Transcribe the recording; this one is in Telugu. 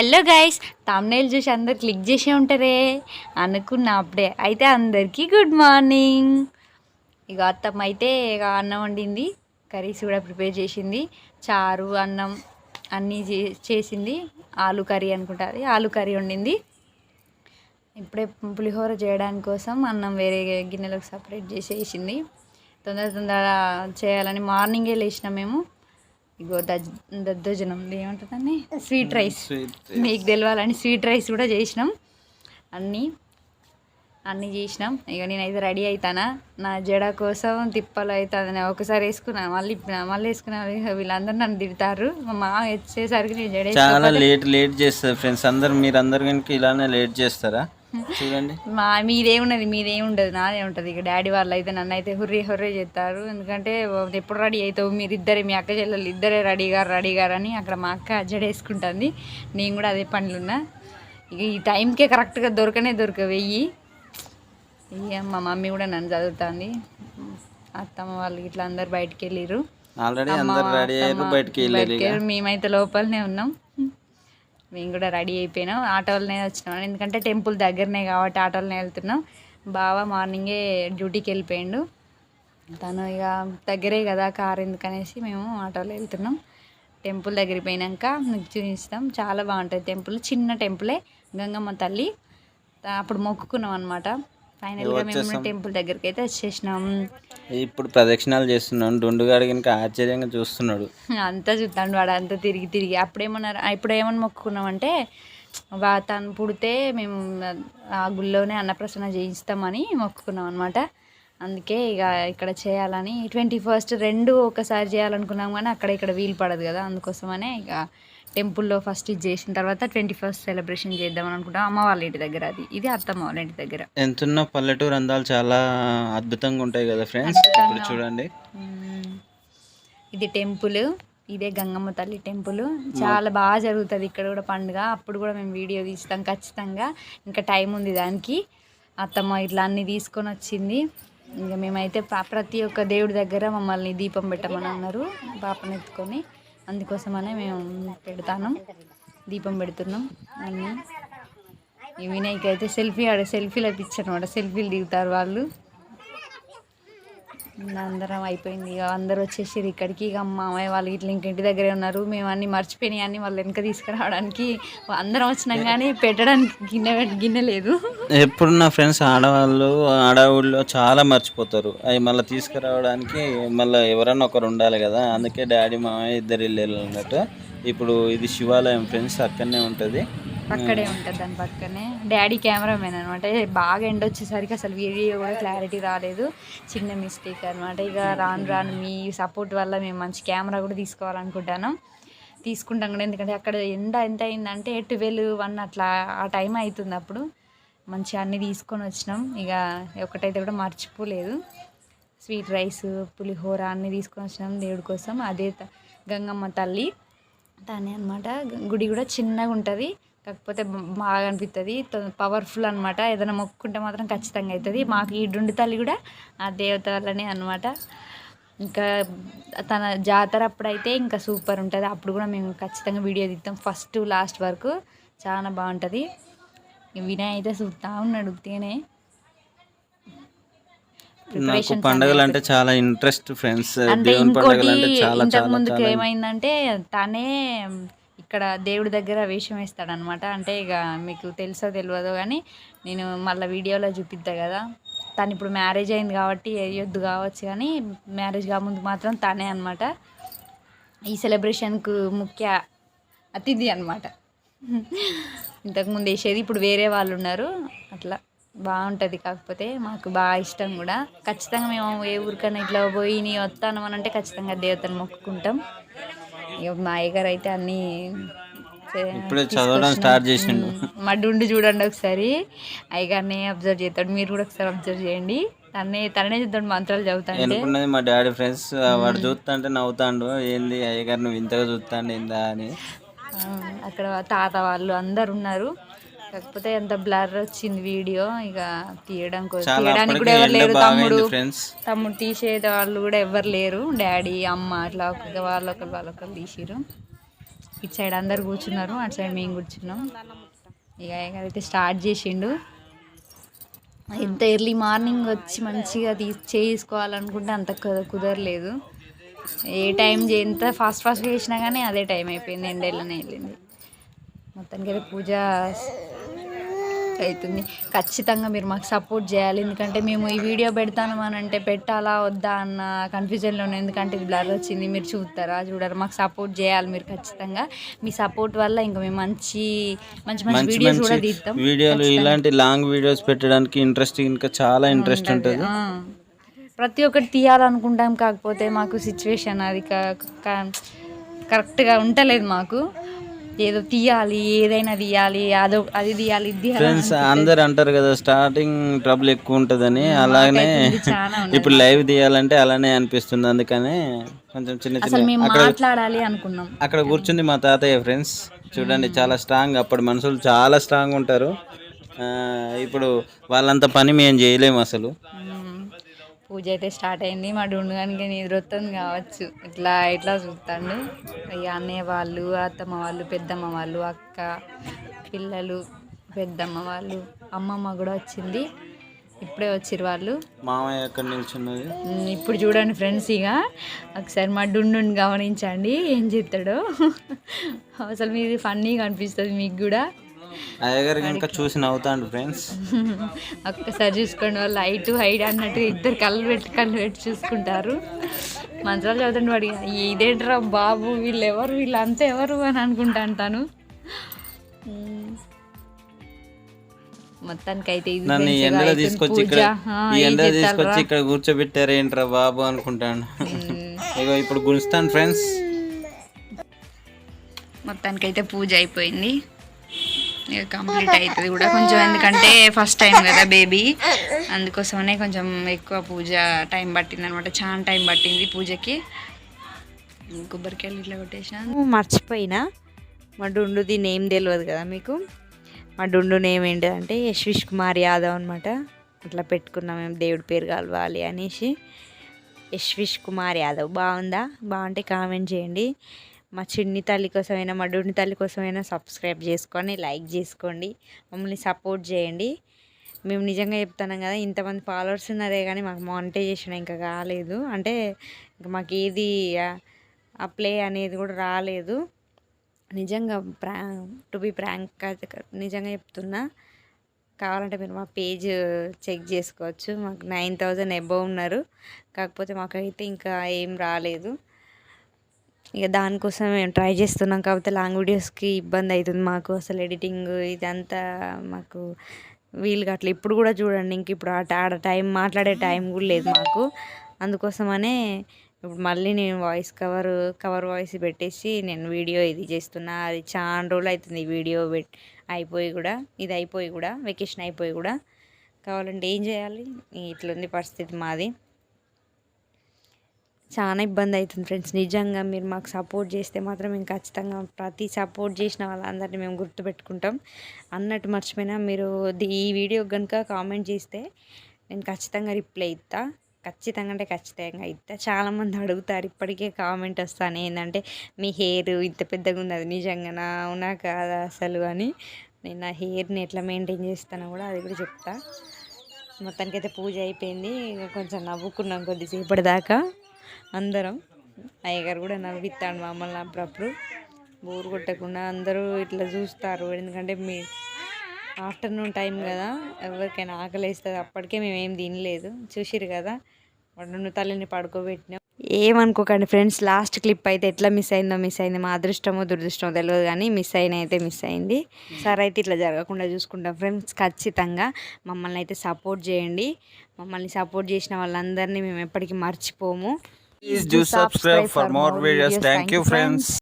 హలో గైస్ తమ్నైల్ చూసి అందరు క్లిక్ చేసే ఉంటారే? అనుకున్నా అప్పుడే. అయితే అందరికీ గుడ్ మార్నింగ్ ఇక అత్తమ్మ అయితే ఇక అన్నం వండింది కర్రీస్ కూడా ప్రిపేర్ చేసింది. చారు అన్నం అన్నీ చే- చేసింది. ఆలు కర్రీ అనుకుంటుంది ఆలు కర్రీ వండింది. ఇప్పుడే పులిహోర చేయడానికి కోసం అన్నం వేరే గిన్నెలకు సపరేట్ చేసేసింది. తొందర తొందర చేయాలని మార్నింగే లేచినాం మేము. ఇగో దజ్ దద్దోజనం ఏమంటుందండి? స్వీట్ రైస్ మీకు తెలవాలని స్వీట్ రైస్ కూడా చేసినాం. అన్నీ అన్నీ చేసినాం. ఇక నేనైతే రెడీ అవుతానా నా జడ కోసం తిప్పలు అవుతుంది నేను ఒకసారి వేసుకున్నా మళ్ళీ మళ్ళీ వేసుకున్నా. వీళ్ళందరూ నన్ను తిడతారు. మా మామ వచ్చేసరికి నేను జడ చాలా లేట్ లేట్ చేస్తారు. ఫ్రెండ్స్ అందరు మీరు అందరు కనుక ఇలానే లేట్ చేస్తారా? చూడండి. మా మీదేమున్నది మీదేముండదు నాదే ఉంటుంది ఇక డాడీ వాళ్ళు అయితే నన్ను అయితే హుర్రీ హుర్రీ చేస్తారు ఎందుకంటే ఎప్పుడు రెడీ అవుతావు మీరు ఇద్దరే మీ అక్క చెల్లెలు ఇద్దరే రెడీ గారు రెడీ గారు అని అక్కడ మా అక్క అజ్జడ వేసుకుంటుంది నేను కూడా అదే పనులు ఉన్నా ఇక ఈ టైంకే కరెక్ట్గా దొరకనే దొరక వెయ్యి. ఇక మా మమ్మీ కూడా నన్ను చదువుతుంది. అత్తమ్మ వాళ్ళు ఇట్లా అందరు బయటికి వెళ్ళిర్రు ఆల్రెడీ అందరు రెడీ అయ్యారు బయటికి వెళ్ళారు మేమైతే లోపలనే ఉన్నాం. మేము కూడా రెడీ అయిపోయినాం. ఆటోలనే వచ్చినాం. ఎందుకంటే టెంపుల్ దగ్గరనే కాబట్టి ఆటోలనే వెళ్తున్నాం. బావ మార్నింగే డ్యూటీకి వెళ్ళిపోయిండు. తను ఇక దగ్గరే కదా కారు ఎందుకనేసి మేము ఆటోలో వెళ్తున్నాం. టెంపుల్ దగ్గరికి పోయినాక మీకు చూపిస్తాం. చాలా బాగుంటుంది టెంపుల్. చిన్న టెంపులే. గంగమ్మ తల్లి. అప్పుడు మొక్కుకున్నాం అనమాట ఫైనల్గా మేము టెంపుల్ దగ్గరికి అయితే వచ్చేసినాం. ఇప్పుడు ప్రదక్షిణాలు చేస్తున్నాను దుండుగాడు కనుక ఆశ్చర్యంగా చూస్తున్నాడు. అంతా చూస్తాడు వాడు అంతా తిరిగి తిరిగి. అప్పుడేమన్నారు ఇప్పుడు ఏమని మొక్కుకున్నామంటే వా తను పుడితే మేము ఆ గుళ్ళోనే అన్నప్రసన్న చేయిస్తామని మొక్కుకున్నాం అనమాట అందుకే ఇక ఇక్కడ చేయాలని ట్వంటీ ఫస్ట్ రెండు ఒకసారి చేయాలనుకున్నాం కానీ అక్కడ ఇక్కడ వీలు పడదు కదా అందుకోసమనే ఇక టెంపుల్లో ఫస్ట్ ఇది చేసిన తర్వాత ట్వంటీ ఫస్ట్ సెలబ్రేషన్ చేద్దామని అనుకుంటాం. అమ్మ వాళ్ళ ఇంటి దగ్గర అది. ఇది అత్తమ్మ వాళ్ళ ఇంటి దగ్గర. ఎంతున్న పల్లెటూరు అందాలు చాలా అద్భుతంగా ఉంటాయి కదా ఫ్రెండ్స్? ఇప్పుడు చూడండి. ఇది టెంపుల్. ఇదే గంగమ్మ తల్లి టెంపుల్. చాలా బాగా జరుగుతుంది. ఇక్కడ కూడా పండుగ. అప్పుడు కూడా మేము వీడియో తీస్తాం ఖచ్చితంగా. ఇంకా టైం ఉంది దానికి. అత్తమ్మ ఇట్లా అన్ని తీసుకొని వచ్చింది. ఇంకా మేమైతే ప్ర- ప్రతి ఒక్క దేవుడి దగ్గర మమ్మల్ని దీపం పెట్టమని అన్నారు. పాపను ఎత్తుకొని. అందుకోసమనే మేము పెడతాను. దీపం పెడుతున్నాం. అన్నీ. ఈ అయితే సెల్ఫీ ఆడ సెల్ఫీలు అనమాట. సెల్ఫీలు దిగుతారు వాళ్ళు. అందరం అయిపోయింది. ఇక అందరు వచ్చేసారు ఇక్కడికి. ఇక మామయ్య వాళ్ళు ఇట్లా ఇంకింటి దగ్గరే ఉన్నారు. మేము అన్ని మర్చిపోయినాయి అన్ని వాళ్ళు వెనక తీసుకురావడానికి. అందరం వచ్చినాం కానీ పెట్టడానికి గిన్నె గిన్నె లేదు. ఎప్పుడు నా ఫ్రెండ్స్ ఆడవాళ్ళు ఆడవాళ్ళు చాలా మర్చిపోతారు. అవి మళ్ళీ తీసుకురావడానికి మళ్ళీ ఎవరన్నా ఒకరు ఉండాలి కదా. అందుకే డాడీ మామయ్య ఇద్దరు వెళ్ళారు అన్నట్టు ఇప్పుడు ఇది శివాలయం ఫ్రెండ్స్ అక్కడనే ఉంటుంది. పక్కడే ఉంటుంది దాని పక్కనే. డాడీ కెమెరామెన్ అనమాట బాగా ఎండ వచ్చేసరికి అసలు వీడియో కూడా క్లారిటీ రాలేదు. చిన్న మిస్టేక్ అనమాట ఇక రాను రాను మీ సపోర్ట్ వల్ల మేము మంచి కెమెరా కూడా తీసుకోవాలనుకుంటాను. తీసుకుంటాం కూడా. ఎందుకంటే అక్కడ ఎండ ఎంత అయిందంటే ట్వెల్వ్ వన్ అట్లా ఆ టైం అవుతుంది అప్పుడు. మంచిగా అన్నీ తీసుకొని వచ్చినాం. ఇక ఒకటైతే కూడా మర్చిపోలేదు. స్వీట్ రైస్ పులిహోర అన్నీ తీసుకొని వచ్చినాం దేవుడి కోసం. అదే గంగమ్మ తల్లి. దాని అనమాట గుడి కూడా చిన్నగా ఉంటుంది. కాకపోతే బాగా అనిపిస్తుంది పవర్ఫుల్ అనమాట ఏదైనా మొక్కుకుంటే మాత్రం ఖచ్చితంగా అవుతుంది మాకు ఈ డుండి తల్లి కూడా ఆ దేవత వల్లనే అనమాట ఇంకా తన జాతర అప్పుడైతే ఇంకా సూపర్ ఉంటుంది. అప్పుడు కూడా మేము ఖచ్చితంగా వీడియో తీస్తాం ఫస్ట్ లాస్ట్ వరకు చాలా బాగుంటుంది. వినయ్ అయితే చూస్తా ఉన్నాడు ఉత్తిగానే. నాకు పండుగలు అంటే చాలా ఇంట్రెస్ట్ ఫ్రెండ్స్ అంటే దేవుని పండుగలు ఇంకోటి అంటే చాలా ఇంతకు ముందుకు ఏమైందంటే తనే ఇక్కడ దేవుడి దగ్గర వేషం వేస్తాడనమాట. అంటే ఇక మీకు తెలుసో తెలియదో కానీ నేను మళ్ళీ వీడియోలో చూపిద్దా కదా? తను ఇప్పుడు మ్యారేజ్ అయింది కాబట్టి వేయొద్దు కావచ్చు కానీ మ్యారేజ్ కాముందు మాత్రం తనే అనమాట. ఈ సెలబ్రేషన్కు ముఖ్య అతిథి అనమాట. ఇంతకుముందు వేసేది ఇప్పుడు వేరే వాళ్ళు ఉన్నారు. అట్లా బాగుంటుంది కాకపోతే మాకు బాగా ఇష్టం కూడా. ఖచ్చితంగా మేము ఏ ఊరికైనా ఇట్లా పోయి నీ వస్తాను అని అంటే ఖచ్చితంగా దేవతను మొక్కుకుంటాం. మా అయ్యగారు అయితే అన్నీ ఇప్పుడే చదవడం స్టార్ట్ చేసిండు. మా డుండు చూడండి ఒకసారి. అయ్యగారిని అబ్జర్వ్ చేస్తాడు. మీరు కూడా ఒకసారి అబ్జర్వ్ చేయండి. తనే తననే చూద్దాం మంత్రాలు అనుకున్నది మా డాడీ ఫ్రెండ్స్. వాడు చూస్తా అంటే నవ్వుతాండు. ఏంది అయ్యగారు నువ్వు ఇంతగా చూస్తాండు ఏందా అని. అక్కడ తాత వాళ్ళు అందరు ఉన్నారు. కాకపోతే ఎంత బ్లర్ వచ్చింది వీడియో ఇక తీయడం తీయడానికి కూడా ఎవరు లేరు. తమ్ముడు తమ్ముడు తీసే వాళ్ళు కూడా ఎవరు లేరు. డాడీ అమ్మ అట్లా ఒక వాళ్ళొకరు వాళ్ళొకరు తీసిరు ఇటు సైడ్ అందరు కూర్చున్నారు అటు సైడ్ మేము కూర్చున్నాం. ఇక అయితే స్టార్ట్ చేసిండు ఎంత ఎర్లీ మార్నింగ్ వచ్చి మంచిగా తీ చేసుకోవాలనుకుంటే అంత కుదరలేదు. ఏ టైం ఎంత ఫాస్ట్ ఫాస్ట్గా చేసినా కానీ అదే టైం అయిపోయింది ఎండేళ్ళనే వెళ్ళింది. మొత్తానికి అయితే పూజ అవుతుంది. ఖచ్చితంగా మీరు మాకు సపోర్ట్ చేయాలి. ఎందుకంటే మేము ఈ వీడియో పెడతాను అని అంటే పెట్టాలా వద్దా అన్న కన్ఫ్యూజన్లో ఉంది ఎందుకంటే ఇది బ్లర్ వచ్చింది. మీరు చూస్తారా చూడరు? మాకు సపోర్ట్ చేయాలి మీరు ఖచ్చితంగా. మీ సపోర్ట్ వల్ల ఇంకా మేము మంచి మంచి మంచి వీడియోస్ కూడా తీద్దాం. వీడియోలు ఇలాంటి లాంగ్ వీడియోస్ పెట్టడానికి ఇంట్రెస్ట్ ఇంకా చాలా ఇంట్రెస్ట్ ఉంటుంది. ప్రతి ఒక్కటి తీయాలనుకుంటాం. కాకపోతే మాకు సిచ్యువేషన్ అది కరెక్ట్గా ఉంటలేదు మాకు. ఏదో తీయాలి ఏదైనా తీయాలి అదో అది తీయాలి ఇది తీయాలి ఫ్రెండ్స్ అందరు అంటారు కదా స్టార్టింగ్ ట్రబుల్ ఎక్కువ ఉంటుందని. చాలా ఉన్నది. ఇప్పుడు లైవ్ తీయాలంటే అలానే అనిపిస్తుంది అందుకని కొంచెం చిన్న చిన్న మాట్లాడాలి అనుకున్నాం. అక్కడ కూర్చుంది మా తాతయ్య ఫ్రెండ్స్ చూడండి చాలా స్ట్రాంగ్ అప్పటి మనుషులు చాలా స్ట్రాంగ్ ఉంటారు. ఇప్పుడు వాళ్ళంత పని మేము చేయలేము అసలు. మ్మ్. పూజ అయితే స్టార్ట్ అయింది. మా డుండుగానికి నిద్ర వస్తుంది కావచ్చు. ఇట్లా ఇట్లా చూస్తాడు. ఇక అన్నయ్య వాళ్ళు అత్తమ్మ వాళ్ళు పెద్దమ్మ వాళ్ళు అక్క పిల్లలు పెద్దమ్మ వాళ్ళు అమ్మమ్మ కూడా వచ్చింది. ఇప్పుడే వచ్చిర్రు వాళ్ళు. మామయ్య ఎక్కడ నిల్చున్నది. ఇప్పుడు చూడండి ఫ్రెండ్స్ ఇక. ఒకసారి మా డుండుని గమనించండి. ఏం చేస్తాడో అసలు మీది ఫన్నీగా అనిపిస్తుంది మీకు కూడా. అయ్యగారికి ఇంకా చూసి నవ్వుతాండు ఫ్రెండ్స్. ఒక్కసారి చూసుకోండి వాళ్ళు హైట్ హైట్ అన్నట్టు ఇద్దరు కళ్ళు పెట్టి కళ్ళు పెట్టి చూసుకుంటారు. మంచాలు చదువుతుండే వాడి ఇదేంట్రా బాబు వీళ్ళు ఎవరు వీళ్ళంతా ఎవరు అని అనుకుంటా అంటాను. మొత్తానికి అయితే ఇది నన్ను ఈ friends ఎండలో అయిపోయింది తీసుకొచ్చి. ఇక్కడ ఆ, ఈ ఏం ఎండలో చేస్తారురా? తీసుకొచ్చి ఇక్కడ కూర్చోబెట్టారు ఏంట్రా బాబు అనుకుంటాను. ఇగో ఇప్పుడు గుంచుతాను ఫ్రెండ్స్. మొత్తానికి అయితే పూజ అయిపోయింది. ఇక కంప్లీట్ అవుతుంది కూడా. కొంచెం ఎందుకంటే ఫస్ట్ టైం కదా బేబీ అందుకోసమనే కొంచెం ఎక్కువ పూజ టైం పట్టింది అనమాట చాలా టైం పట్టింది పూజకి. కొబ్బరికాయలు ఇట్లా కొట్టేసిన. మర్చిపోయినా. మా డుండుది నేమ్ తెలియదు కదా మీకు? మా డుండు నేమ్ ఏంటంటే యశ్విష్ కుమార్ యాదవ్ అనమాట అట్లా పెట్టుకున్నాం మేము దేవుడి పేరు కలవాలి అనేసి. యశ్విష్ కుమార్ యాదవ్. బాగుందా? బాగుంటే కామెంట్ చేయండి. మా చిన్ని తల్లి కోసమైనా మా డుండి తల్లి కోసమైనా సబ్స్క్రైబ్ చేసుకొని లైక్ చేసుకోండి. మమ్మల్ని సపోర్ట్ చేయండి. మేము నిజంగా చెప్తున్నాం కదా ఇంతమంది ఫాలోవర్స్ ఉన్నారే కానీ మాకు మానిటైజేషన్ ఇంకా కాలేదు. అంటే ఇంకా మాకు ఏది ఆ ప్లే అనేది కూడా రాలేదు. నిజంగా ప్రా టు బి ప్రాంక్ నిజంగా చెప్తున్నా కావాలంటే మీరు మా పేజ్ చెక్ చేసుకోవచ్చు. మాకు నైన్ థౌజండ్ అబవ్ ఉన్నారు. కాకపోతే మాకైతే ఇంకా ఏం రాలేదు. ఇక దానికోసం మేము ట్రై చేస్తున్నాం కాకపోతే లాంగ్ వీడియోస్కి ఇబ్బంది అవుతుంది మాకు అసలు ఎడిటింగ్ ఇదంతా మాకు వీలు అట్లా ఇప్పుడు కూడా చూడండి ఇంక ఇప్పుడు ఆట ఆడ టైం మాట్లాడే టైం కూడా లేదు మాకు. అందుకోసమనే ఇప్పుడు మళ్ళీ నేను వాయిస్ కవర్ కవర్ వాయిస్ పెట్టేసి నేను వీడియో ఇది చేస్తున్నా. అది చాలా రోజులు అవుతుంది వీడియో అయిపోయి కూడా ఇది అయిపోయి కూడా వెకేషన్ అయిపోయి కూడా. కావాలంటే ఏం చేయాలి? ఇట్లుంది పరిస్థితి మాది. చాలా ఇబ్బంది అవుతుంది ఫ్రెండ్స్. నిజంగా మీరు మాకు సపోర్ట్ చేస్తే మాత్రం మేము ఖచ్చితంగా ప్రతి సపోర్ట్ చేసిన వాళ్ళందరినీ మేము గుర్తుపెట్టుకుంటాం. అన్నట్టు మర్చిపోయినా మీరు ఈ వీడియో కనుక కామెంట్ చేస్తే నేను ఖచ్చితంగా రిప్లై ఇస్తా ఖచ్చితంగా అంటే ఖచ్చితంగా ఇస్తా చాలామంది అడుగుతారు ఇప్పటికే కామెంట్ వస్తాను ఏంటంటే మీ హెయిర్ ఇంత పెద్దగా ఉంది అది నిజంగానా అవునా కాదా అసలు? అని. నేను నా హెయిర్ని ఎట్లా మెయింటైన్ చేస్తానో కూడా అది కూడా చెప్తా. మొత్తానికి అయితే పూజ అయిపోయింది. కొంచెం నవ్వుకున్నాం కొద్దిసేపటి దాకా అందరం. అయ్యగారు కూడా నవ్విస్తాడు మమ్మల్ని అప్పుడప్పుడు. బోరు కొట్టకుండా అందరూ ఇట్లా చూస్తారు. ఎందుకంటే మీ ఆఫ్టర్నూన్ టైం కదా. ఎవరికైనా ఆకలి వేస్తుంది. అప్పటికే మేము తినలేదు. చూసిరు కదా. వండును తల్లిని పడుకోబెట్టినాం. ఏమనుకోకండి ఫ్రెండ్స్ లాస్ట్ క్లిప్ అయితే ఎట్లా మిస్ అయిందో మిస్ అయింది. మా అదృష్టమో దురదృష్టమో తెలియదు కానీ మిస్ అయిన అయితే మిస్ అయింది. సరే అయితే ఇట్లా జరగకుండా చూసుకుంటాం. ఫ్రెండ్స్ ఖచ్చితంగా మమ్మల్ని అయితే సపోర్ట్ చేయండి. మమ్మల్ని సపోర్ట్ చేసిన వాళ్ళందరినీ మేము ఎప్పటికీ మర్చిపోము. Please do subscribe for more videos. Thank you, friends.